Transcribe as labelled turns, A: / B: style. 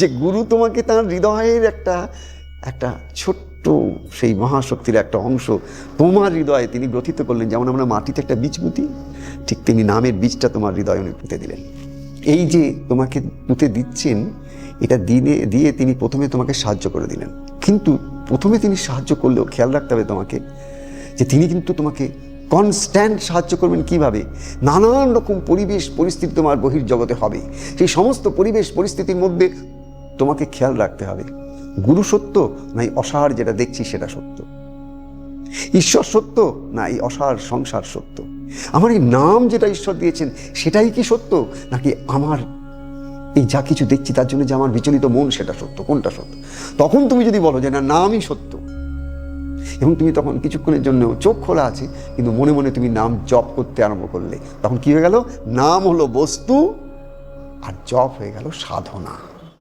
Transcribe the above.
A: যে গুরু তোমাকে তার হৃদয়ের একটা একটা ছোট্ট সেই মহাশক্তির একটা অংশ তোমার হৃদয়ে তিনি গ্রথিত করলেন। যেমন আমরা মাটিতে একটা বীজ পুঁতি, ঠিক তিনি নামের বীজটা তোমার হৃদয়ে উনি পুঁতে দিলেন। এই যে তোমাকে পুঁতে দিচ্ছেন, এটা দিনে, দিয়ে তিনি প্রথমে তোমাকে সাহায্য করে দিলেন। কিন্তু প্রথমে তিনি সাহায্য করলেও খেয়াল রাখতে হবে তোমাকে, যে তিনি কিন্তু তোমাকে কনস্ট্যান্ট সাহায্য করবেন কীভাবে? নানান রকম পরিবেশ পরিস্থিতি তোমার বহির জগতে হবে। সেই সমস্ত পরিবেশ পরিস্থিতির মধ্যে তোমাকে খেয়াল রাখতে হবে। গুরু সত্য না এই অসার যেটা দেখছি সেটা সত্য? ঈশ্বর সত্য না এই অসার সংসার সত্য? আমার এই নাম যেটা ঈশ্বর দিয়েছেন, সেটাই কি সত্য? নাকি আমার এই যা কিছু দেখছি তার জন্য যে আমার বিচলিত মন সেটা সত্য? কোনটা সত্য? তখন তুমি যদি বলো যে না, নামই সত্য। এবং তুমি তখন কিছুক্ষণের জন্য চোখ খোলা আছে, কিন্তু মনে মনে তুমি নাম জপ করতে আরম্ভ করলে। তখন কি হয়ে গেল? নাম হলো বস্তু আর জপ হয়ে গেল সাধনা।